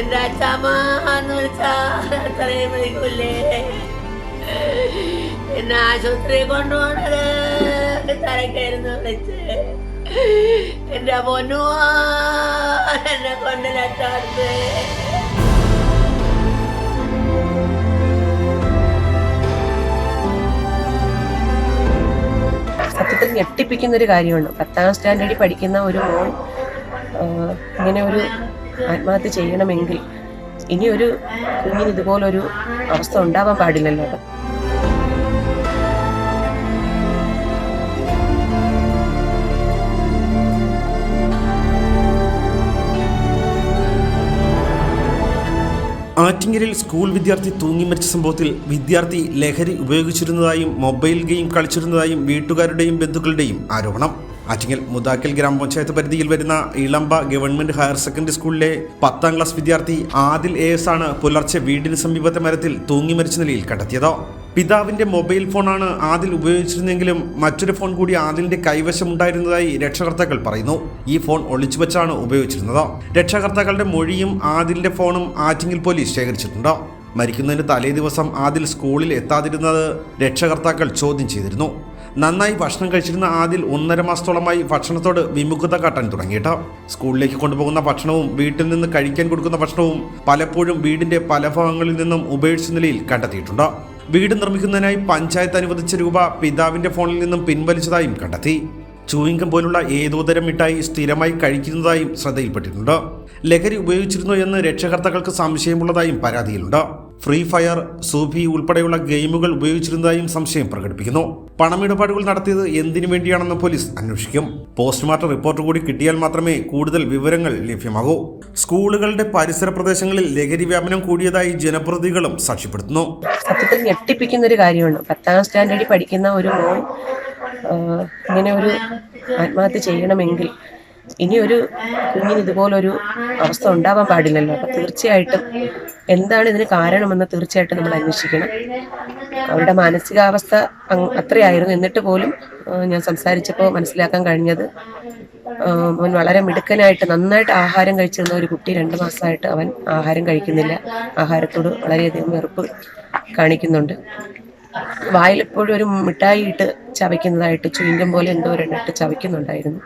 എന്റെ അച്ഛമ്മ എന്ന് വിളിച്ചാ? അത്രയും വിളിക്കൂലേ. എന്നെ ആശുപത്രി കൊണ്ടുപോണത്. തലക്കായിരുന്നു വിളിച്ച്. എന്റെ പൊന്നുവാ എന്നെ കൊണ്ട് സത്യത്തിൽ ഞെട്ടിപ്പിക്കുന്ന ഒരു കാര്യമാണ് പത്താം സ്റ്റാൻഡേർഡിൽ പഠിക്കുന്ന ഒരു മോൾ ഇങ്ങനെ ഒരു ആത്മഹത്യ ചെയ്യണമെങ്കിൽ ഇനി ഒരു കുഞ്ഞിന് ഇതുപോലൊരു അവസ്ഥ ഉണ്ടാവാൻ പാടില്ലല്ലോ ആറ്റിങ്ങലിൽ സ്കൂൾ വിദ്യാർത്ഥി തൂങ്ങി മരിച്ച സംഭവത്തിൽ വിദ്യാർത്ഥി ലഹരി ഉപയോഗിച്ചിരുന്നതായും മൊബൈൽ ഗെയിം കളിച്ചിരുന്നതായും വീട്ടുകാരുടെയും ബന്ധുക്കളുടെയും ആരോപണം. ആറ്റിങ്ങൽ മുതാക്കൽ ഗ്രാമപഞ്ചായത്ത് പരിധിയിൽ വരുന്ന ഇളമ്പ ഗവൺമെന്റ് ഹയർ സെക്കൻഡറി സ്കൂളിലെ പത്താം ക്ലാസ് വിദ്യാർത്ഥി ആദിൽ എ എസ് ആണ് പുലർച്ചെ വീടിന് സമീപത്തെ മരത്തിൽ തൂങ്ങി മരിച്ച നിലയിൽ കണ്ടെത്തിയത്. പിതാവിന്റെ മൊബൈൽ ഫോണാണ് ആദിൽ ഉപയോഗിച്ചിരുന്നെങ്കിലും മറ്റൊരു ഫോൺ കൂടി ആദിലിന്റെ കൈവശമുണ്ടായിരുന്നതായി രക്ഷകർത്താക്കൾ പറയുന്നു. ഈ ഫോൺ ഒളിച്ചു വെച്ചാണ് ഉപയോഗിച്ചിരുന്നത്. രക്ഷകർത്താക്കളുടെ മൊഴിയും ആദിലിന്റെ ഫോണും ആറ്റിങ്ങൽ പോലീസ് ശേഖരിച്ചിട്ടുണ്ട്. മരിക്കുന്നതിന് തലേ ദിവസം ആദിൽ സ്കൂളിൽ എത്താതിരുന്നത് രക്ഷകർത്താക്കൾ ചോദ്യം ചെയ്തിരുന്നു. നന്നായി ഭക്ഷണം കഴിച്ചിരുന്ന ആദിൽ ഒന്നര മാസത്തോളമായി ഭക്ഷണത്തോട് വിമുഖത കാട്ടാൻ തുടങ്ങിയിട്ട് സ്കൂളിലേക്ക് കൊണ്ടുപോകുന്ന ഭക്ഷണവും വീട്ടിൽ നിന്ന് കഴിക്കാൻ കൊടുക്കുന്ന ഭക്ഷണവും പലപ്പോഴും വീടിന്റെ പല ഭാഗങ്ങളിൽ നിന്നും ഉപേക്ഷിച്ച നിലയിൽ കണ്ടെത്തിയിട്ടുണ്ട്? വീട് നിർമ്മിക്കുന്നതിനായി പഞ്ചായത്ത് അനുവദിച്ച രൂപ പിതാവിന്റെ ഫോണിൽ നിന്നും പിൻവലിച്ചതായും കണ്ടെത്തി. ചൂയിങ്കം പോലുള്ള ഏതോതരം മിഠായി സ്ഥിരമായി കഴിക്കുന്നതായും ശ്രദ്ധയിൽപ്പെട്ടിട്ടുണ്ട്? ലഹരി ഉപയോഗിച്ചിരുന്നു എന്ന് രക്ഷകർത്താക്കൾക്ക് സംശയമുള്ളതായും പരാതിയിലുണ്ട്? ഫ്രീ ഫയർ സൂഫി ഉൾപ്പെടെയുള്ള ഗെയിമുകൾ ഉപയോഗിച്ചിരുന്നതായും സംശയം പ്രകടിപ്പിക്കുന്നു. പണമിടപാടുകൾ നടത്തിയത് എന്തിനു വേണ്ടിയാണെന്ന് പോലീസ് അന്വേഷിക്കും. പോസ്റ്റ്മോർട്ടം റിപ്പോർട്ട് കൂടി കിട്ടിയാൽ മാത്രമേ കൂടുതൽ വിവരങ്ങൾ ലഭ്യമാകൂ. സ്കൂളുകളുടെ പരിസര പ്രദേശങ്ങളിൽ ലഹരി വ്യാപനം കൂടിയതായി ജനപ്രതികളും സാക്ഷ്യപ്പെടുത്തുന്നു. സത്യത്തിൽ ഞെട്ടിപ്പിക്കുന്ന ഒരു കാര്യമാണ്. പത്താം സ്റ്റാൻഡേർഡിൽ പഠിക്കുന്ന ഒരു മോൻ ഇങ്ങനെ ഒരു ആത്മഹത്യ ചെയ്യണമെങ്കിൽ ഇനി ഒരു കുഞ്ഞിന് ഇതുപോലൊരു അവസ്ഥ ഉണ്ടാവാൻ പാടില്ലല്ലോ. അപ്പം തീർച്ചയായിട്ടും എന്താണ് ഇതിന് കാരണമെന്ന് തീർച്ചയായിട്ടും നമ്മൾ അന്വേഷിക്കണം. അവരുടെ മാനസികാവസ്ഥ അത്രയായിരുന്നു. എന്നിട്ട് പോലും ഞാൻ സംസാരിച്ചപ്പോൾ മനസ്സിലാക്കാൻ കഴിഞ്ഞത് അവൻ വളരെ മിടുക്കനായിട്ട് നന്നായിട്ട് ആഹാരം കഴിച്ചിരുന്ന ഒരു കുട്ടി രണ്ട് മാസമായിട്ട് അവൻ ആഹാരം കഴിക്കുന്നില്ല. ആഹാരത്തോട് വളരെയധികം വെറുപ്പ് കാണിക്കുന്നുണ്ട്. വായിലെപ്പോഴും ഒരു മിഠായി ഇട്ട് ചവയ്ക്കുന്നതായിട്ട് ചുയിങ്കം പോലെ എന്തോ ഒരെണ്ണിട്ട് ചവയ്ക്കുന്നുണ്ടായിരുന്നു.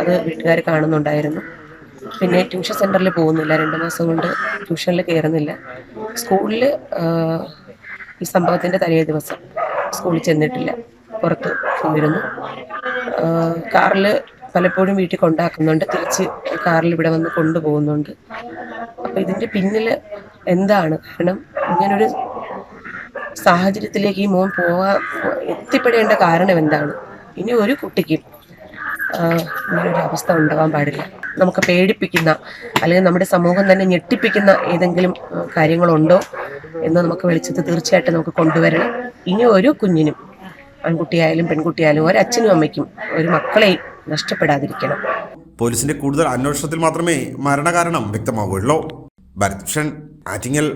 അത് വീട്ടുകാർ കാണുന്നുണ്ടായിരുന്നു. പിന്നെ ട്യൂഷൻ സെന്ററിൽ പോകുന്നില്ല. രണ്ട് മാസം കൊണ്ട് ട്യൂഷനിൽ കയറുന്നില്ല. സ്കൂളിൽ ഈ സംഭവത്തിന്റെ തലേ ദിവസം സ്കൂളിൽ ചെന്നിട്ടില്ല. പുറത്ത് പോയിരുന്നു. കാറിൽ പലപ്പോഴും വീട്ടിൽ കൊണ്ടാക്കുന്നുണ്ട്. തിരിച്ച് കാറിൽ ഇവിടെ വന്ന് കൊണ്ടുപോകുന്നുണ്ട്. അപ്പോൾ ഇതിന്റെ പിന്നിൽ എന്താണ് കാരണം? ഇങ്ങനൊരു സാഹചര്യത്തിലേക്ക് ഈ മോൻ പോവാ എത്തിപ്പെടേണ്ട കാരണം എന്താണ്? ഇനി ഒരു കുട്ടിക്കും ഇങ്ങനൊരു അവസ്ഥ ഉണ്ടാവാൻ പാടില്ല. നമുക്ക് പേടിപ്പിക്കുന്ന അല്ലെങ്കിൽ നമ്മുടെ സമൂഹം തന്നെ ഞെട്ടിപ്പിക്കുന്ന ഏതെങ്കിലും കാര്യങ്ങളുണ്ടോ എന്ന് നമുക്ക് വെളിച്ചത്ത് തീർച്ചയായിട്ടും നമുക്ക് കൊണ്ടുവരണം. ഇനി ഒരു കുഞ്ഞിനും ആൺകുട്ടിയായാലും പെൺകുട്ടിയായാലും ഒരച്ഛനും അമ്മയ്ക്കും ഒരു മക്കളെയും നഷ്ടപ്പെടാതിരിക്കണം. പോലീസിന്റെ കൂടുതൽ അന്വേഷണത്തിൽ മാത്രമേ മരണകാരണം വ്യക്തമാവുകയുള്ളൂ. ഭരത് ആറ്റിങ്ങൽ